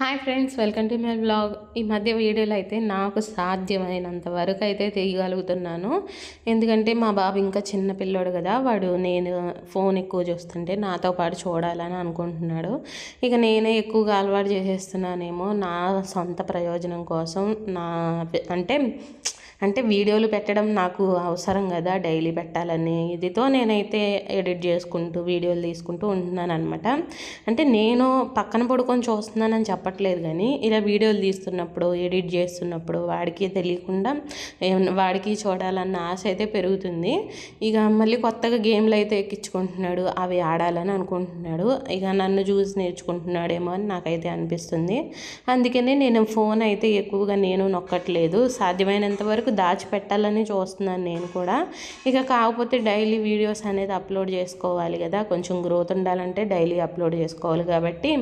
Hi friends welcome to my blog. ఈ మధ్య వీడియోలు అయితే నాకు సాధ్యమైనంత వరకు అయితే తీయగలుగుతున్నాను. ఎందుకంటే మా బాబు ఇంకా చిన్న పిల్లోడు కదా వాడు నేను ఫోన్ ఎక్కువ చూస్తుంటే నాతో పాటు చూడాలని అనుకుంటున్నాడు. ఇక నేనే ఎక్కువగా అలవాటు చేసేస్తున్నానేమో నా సొంత ప్రయోజనం కోసం నా అంటే అంటే వీడియోలు పెట్టడం నాకు అవసరం కదా డైలీ పెట్టాలని. ఇదితో నేనైతే ఎడిట్ చేసుకుంటూ వీడియోలు తీసుకుంటూ ఉంటున్నాను అనమాట అంటే నేను పక్కన పడుకొని చూస్తున్నానని చెప్పట్లేదు కానీ ఇలా వీడియోలు తీస్తున్నప్పుడు ఎడిట్ చేస్తున్నప్పుడు వాడికి తెలియకుండా వాడికి చూడాలన్న ఆశ అయితే పెరుగుతుంది. ఇక మళ్ళీ కొత్తగా గేమ్లు అయితే ఎక్కించుకుంటున్నాడు అవి ఆడాలని అనుకుంటున్నాడు. ఇక నన్ను చూసి నేర్చుకుంటున్నాడేమో అని నాకైతే అనిపిస్తుంది. అందుకనే నేను ఫోన్ అయితే ఎక్కువగా నేను నొక్కట్లేదు. సాధ్యమైనంత వరకు దాచిపెట్టాలని చూస్తున్నాను నేను కూడా. ఇక కాకపోతే డైలీ వీడియోస్ అనేది అప్లోడ్ చేసుకోవాలి కదా. కొంచెం గ్రోత్ ఉండాలంటే డైలీ అప్లోడ్ చేసుకోవాలి కాబట్టి.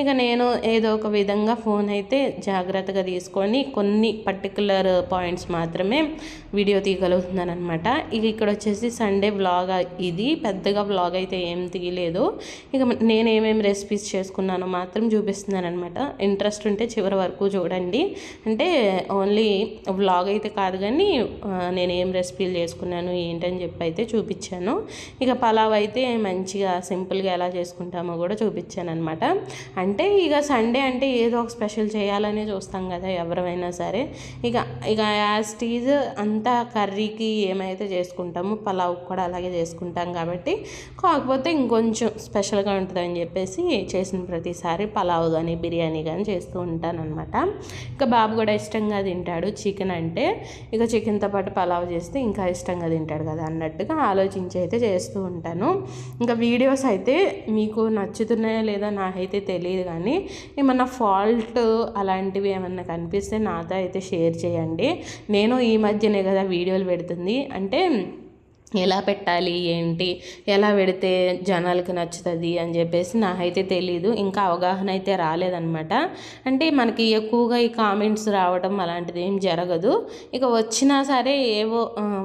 ఇక నేను ఏదో ఒక విధంగా ఫోన్ అయితే జాగ్రత్తగా తీసుకొని కొన్ని పర్టికులర్ పాయింట్స్ మాత్రమే వీడియో తీయగలుగుతున్నాను అనమాట ఇక ఇక్కడ వచ్చేసి సండే వ్లాగ్ ఇది. పెద్దగా వ్లాగ్ అయితే ఏం తీయలేదు. ఇక నేను ఏమేమి రెసిపీస్ చేసుకున్నానో మాత్రం చూపిస్తున్నాను అనమాట ఇంట్రెస్ట్ ఉంటే చివరి వరకు చూడండి. అంటే ఓన్లీ వ్లాగ్ అయితే కాదు కానీ నేను ఏం రెసిపీలు చేసుకున్నాను ఏంటని చెప్పి అయితే చూపించాను. ఇక పలావ్ అయితే మంచిగా సింపుల్గా ఎలా చేసుకుంటామో కూడా చూపించాను అనమాట అంటే ఇక సండే అంటే ఏదో ఒక స్పెషల్ చేయాలనే చూస్తాం కదా ఎవరైనా సరే. ఇక ఇక యాజ్ టీజ్ అంతా కర్రీకి ఏమైతే చేసుకుంటామో పలావ్ కూడా అలాగే చేసుకుంటాం కాబట్టి కాకపోతే ఇంకొంచెం స్పెషల్గా ఉంటుందని చెప్పేసి చేసిన ప్రతిసారి పలావ్ కానీ బిర్యానీ కానీ చేస్తూ ఉంటాను ఇంకా ఇక బాబు కూడా ఇష్టంగా తింటాడు చికెన్ అంటే. ఇక చికెన్తో పాటు పలావ్ చేస్తే ఇంకా ఇష్టంగా తింటాడు కదా అన్నట్టుగా ఆలోచించి అయితే చేస్తూ ఉంటాను. ఇంకా వీడియోస్ అయితే మీకు నచ్చుతున్నాయా లేదా నాకైతే తెలియదు కానీ ఏమన్నా ఫాల్ట్ అలాంటివి ఏమన్నా కనిపిస్తే నాతో అయితే షేర్ చేయండి. నేను ఈ మధ్యనే కదా వీడియోలు పెడుతుంది. అంటే ఎలా పెట్టాలి ఏంటి ఎలా పెడితే జనాలకి నచ్చుతుంది అని చెప్పేసి నాకైతే తెలీదు. ఇంకా అవగాహన అయితే రాలేదనమాట అంటే మనకి ఎక్కువగా ఈ కామెంట్స్ రావడం అలాంటిది ఏం జరగదు. ఇక వచ్చినా సరే ఏవో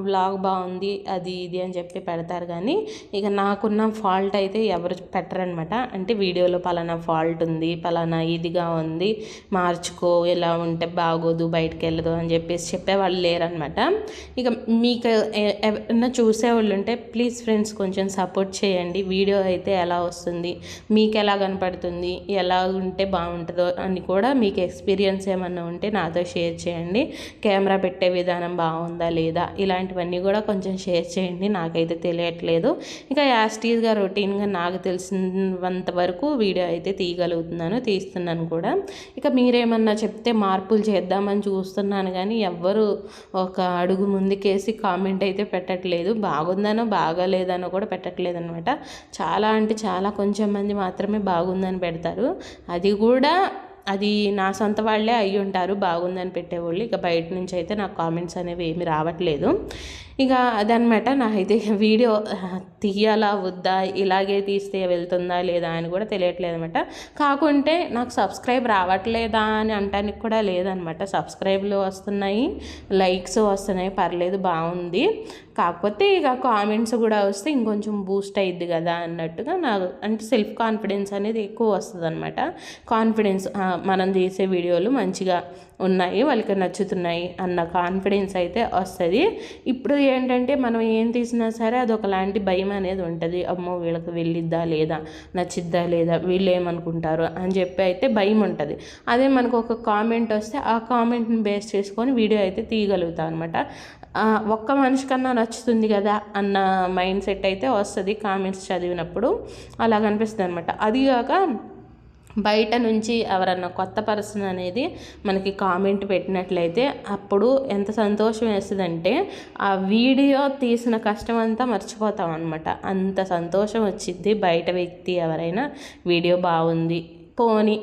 బ్లాగ్ బాగుంది అది ఇది అని చెప్పి పెడతారు కానీ ఇక నాకున్న ఫాల్ట్ అయితే ఎవరు పెట్టరనమాట అంటే వీడియోలో పలానా ఫాల్ట్ ఉంది పలానా ఇదిగా ఉంది మార్చుకో ఇలా ఉంటే బాగోదు బయటకు వెళ్ళదు అని చెప్పేసి చెప్పేవాళ్ళు లేరనమాట ఇక మీకు ఎవరన్నా చూసి చూసేవాళ్ళు ఉంటే ప్లీజ్ ఫ్రెండ్స్ కొంచెం సపోర్ట్ చేయండి. వీడియో అయితే ఎలా వస్తుంది? మీకు ఎలా కనపడుతుంది? ఎలా ఉంటే బాగుంటుందో అని కూడా మీకు ఎక్స్పీరియన్స్ ఏమన్నా ఉంటే నాతో షేర్ చేయండి. కెమెరా పెట్టే విధానం బాగుందా లేదా? ఇలాంటివన్నీ కూడా కొంచెం షేర్ చేయండి. నాకైతే తెలియట్లేదు. ఇంకా యాస్టీస్గా రొటీన్గా నాకు తెలిసినంత వరకు వీడియో అయితే తీయగలుగుతున్నాను తీస్తున్నాను కూడా. ఇక మీరేమన్నా చెప్తే మార్పులు చేద్దామని చూస్తున్నాను కానీ ఎవ్వరు ఒక అడుగు ముందుకేసి కామెంట్ అయితే పెట్టట్లేదు. బాగుందనో బాగాలేదనో కూడా పెట్టట్లేదు అనమాట చాలా అంటే చాలా కొంచెం మంది మాత్రమే బాగుందని పెడతారు. అది కూడా అది నా సొంత వాళ్ళే అయ్యి ఉంటారు బాగుందని పెట్టేవాళ్ళు. ఇక బయట నుంచి అయితే నాకు కామెంట్స్ అనేవి ఏమి రావట్లేదు. ఇక అదనమాట నాకైతే వీడియో తీయాలా వద్దా ఇలాగే తీస్తే వెళ్తుందా లేదా అని కూడా తెలియట్లేదు అనమాట కాకుంటే నాకు సబ్స్క్రైబ్ రావట్లేదా అని అంటానికి కూడా లేదనమాట సబ్స్క్రైబ్లు వస్తున్నాయి లైక్స్ వస్తున్నాయి పర్లేదు బాగుంది. కాకపోతే ఇక కామెంట్స్ కూడా వస్తే ఇంకొంచెం బూస్ట్ అయ్యిద్ది కదా అన్నట్టుగా నాకు అంటే సెల్ఫ్ కాన్ఫిడెన్స్ అనేది ఎక్కువ వస్తుంది అనమాట కాన్ఫిడెన్స్ మనం తీసే వీడియోలు మంచిగా ఉన్నాయి వాళ్ళకి నచ్చుతున్నాయి అన్న కాన్ఫిడెన్స్ అయితే వస్తుంది. ఇప్పుడు ఏంటంటే మనం ఏం తీసినా సరే అది ఒకలాంటి భయం అనేది ఉంటుంది. అమ్మో వీళ్ళకి వెళ్ళిద్దా లేదా నచ్చిద్దా లేదా వీళ్ళు ఏమనుకుంటారు అని చెప్పి అయితే భయం ఉంటుంది. అదే మనకు ఒక కామెంట్ వస్తే ఆ కామెంట్ని బేస్ చేసుకొని వీడియో అయితే తీయగలుగుతాం అనమాట ఒక్క మనిషి కన్నా నచ్చుతుంది కదా అన్న మైండ్ సెట్ అయితే వస్తుంది. కామెంట్స్ చదివినప్పుడు అలాగ అనిపిస్తుంది అనమాట అదిగాక బయట నుంచి ఎవరన్నా కొత్త పర్సన్ అనేది మనకి కామెంట్ పెట్టినట్లయితే అప్పుడు ఎంత సంతోషం వేస్తుందంటే ఆ వీడియో తీసిన కష్టం అంతా మర్చిపోతాం అనమాట అంత సంతోషం వచ్చింది బయట వ్యక్తి ఎవరైనా వీడియో బాగుంది పోని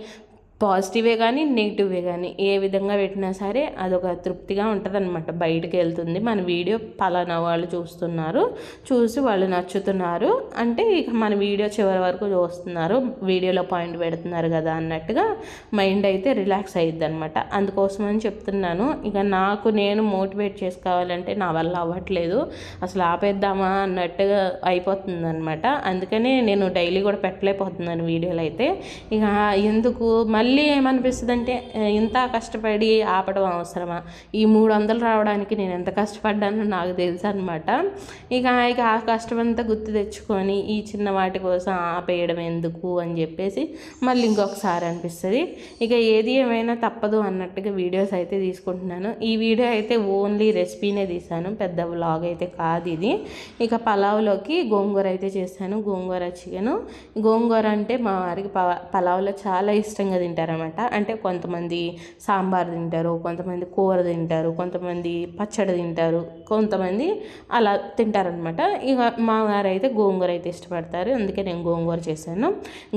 పాజిటివే కానీ నెగిటివే కానీ ఏ విధంగా పెట్టినా సరే అదొక తృప్తిగా ఉంటుంది అనమాట బయటకు వెళ్తుంది. మన వీడియో పలానా వాళ్ళు చూస్తున్నారు. చూసి వాళ్ళు నచ్చుతున్నారు. అంటే ఇక మన వీడియో చివరి వరకు చూస్తున్నారు. వీడియోలో పాయింట్ పెడుతున్నారు కదా అన్నట్టుగా మైండ్ అయితే రిలాక్స్ అయ్యిద్ది అనమాట అందుకోసం అని చెప్తున్నాను. ఇక నాకు నేను మోటివేట్ చేసుకోవాలంటే నా వల్ల అవ్వట్లేదు. అసలు ఆపేద్దామా అన్నట్టుగా అయిపోతుంది అనమాట అందుకనే నేను డైలీ కూడా పెట్టలేకపోతున్నాను వీడియోలు అయితే. ఇక ఎందుకు? మళ్ళీ మళ్ళీ ఏమనిపిస్తుంది అంటే ఇంత కష్టపడి ఆపడం అవసరమా? ఈ మూడు వందలు రావడానికి నేను ఎంత కష్టపడ్డానో నాకు తెలుసు అనమాట ఇక ఇక ఆ కష్టం అంతా గుర్తు తెచ్చుకొని ఈ చిన్న వాటి కోసం ఆపేయడం ఎందుకు? అని చెప్పేసి మళ్ళీ ఇంకొకసారి అనిపిస్తుంది. ఇక ఏది ఏమైనా తప్పదు అన్నట్టుగా వీడియోస్ అయితే తీసుకుంటున్నాను. ఈ వీడియో అయితే ఓన్లీ రెసిపీనే తీశాను. పెద్ద వ్లాగ్ అయితే కాదు ఇది. ఇక పలావ్లోకి గోంగూర అయితే చేశాను. గోంగూర చికెను. గోంగూర అంటే మా వారికి పలావ్లో చాలా ఇష్టంగా తింటారనమాట అంటే కొంతమంది సాంబార్ తింటారు కొంతమంది కూర తింటారు కొంతమంది పచ్చడి తింటారు కొంతమంది అలా తింటారనమాట ఇక మా వారు అయితే గోంగూర అయితే ఇష్టపడతారు. అందుకే నేను గోంగూర చేశాను.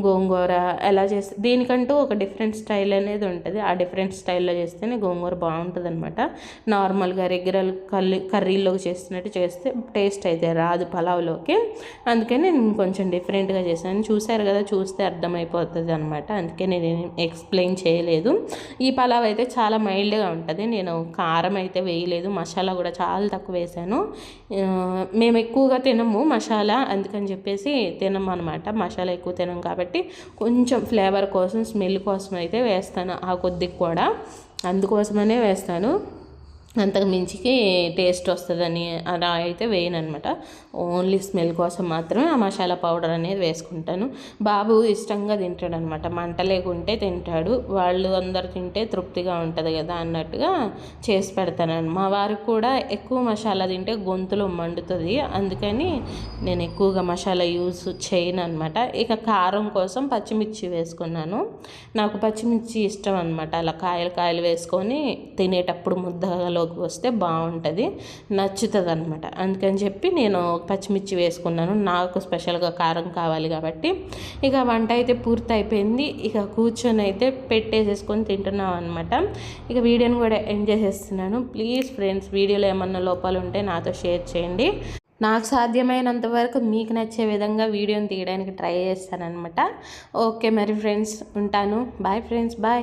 గోంగూర ఎలా చేస్తే దీనికంటూ ఒక డిఫరెంట్ స్టైల్ అనేది ఉంటుంది. ఆ డిఫరెంట్ స్టైల్లో చేస్తేనే గోంగూర బాగుంటుంది అనమాట నార్మల్గా రెగ్యులర్ కర్రీ కర్రీలోకి చేస్తున్నట్టు చేస్తే టేస్ట్ అయితే రాదు పలావ్లోకి. అందుకే నేను కొంచెం డిఫరెంట్గా చేశాను. చూశారు కదా చూస్తే అర్థమైపోతుంది అనమాట అందుకే నేను ఎక్స్ప్లెయిన్ చేయలేదు. ఈ పలావ్ అయితే చాలా మైల్డ్గా ఉంటుంది. నేను కారం అయితే వేయలేదు. మసాలా కూడా చాలా తక్కువ వేసాను. మేము ఎక్కువగా తినము మసాలా అందుకని చెప్పేసి తినము అనమాట మసాలా ఎక్కువ తినం కాబట్టి కొంచెం ఫ్లేవర్ కోసం స్మెల్ కోసం అయితే వేస్తాను ఆ కొద్దికి కూడా. అందుకోసమనే వేస్తాను. అంతకు మించికి టేస్ట్ వస్తుందని అలా అయితే వేయను అనమాట ఓన్లీ స్మెల్ కోసం మాత్రమే ఆ మసాలా పౌడర్ అనేది వేసుకుంటాను. బాబు ఇష్టంగా తింటాడు అనమాట మంట లేకుంటే తింటాడు. వాళ్ళు అందరు తింటే తృప్తిగా ఉంటుంది కదా అన్నట్టుగా చేసి పెడతాను మా వారికి కూడా ఎక్కువ మసాలా తింటే గొంతులో మండుతుంది. అందుకని నేను ఎక్కువగా మసాలా యూజ్ చేయను అనమాట ఇక కారం కోసం పచ్చిమిర్చి వేసుకున్నాను. నాకు పచ్చిమిర్చి ఇష్టం అనమాట అలా కాయలు కాయలు వేసుకొని తినేటప్పుడు ముద్దలో లోకి వస్తే బాగుంటుంది నచ్చుతుంది అనమాట అందుకని చెప్పి నేను పచ్చిమిర్చి వేసుకున్నాను. నాకు స్పెషల్గా కారం కావాలి కాబట్టి. ఇక వంట అయితే పూర్తి అయిపోయింది ఇక కూర్చొని అయితే పెట్టేసేసుకొని తింటున్నాం అనమాట ఇక వీడియోని కూడా ఎంజాయ్ చేస్తున్నాను ప్లీజ్ ఫ్రెండ్స్ వీడియోలో ఏమన్నా లోపాలు ఉంటే నాతో షేర్ చేయండి. నాకు సాధ్యమైనంత వరకు మీకు నచ్చే విధంగా వీడియోని తీయడానికి ట్రై చేస్తానమాట ఓకే మరి ఫ్రెండ్స్ ఉంటాను. Bye friends bye.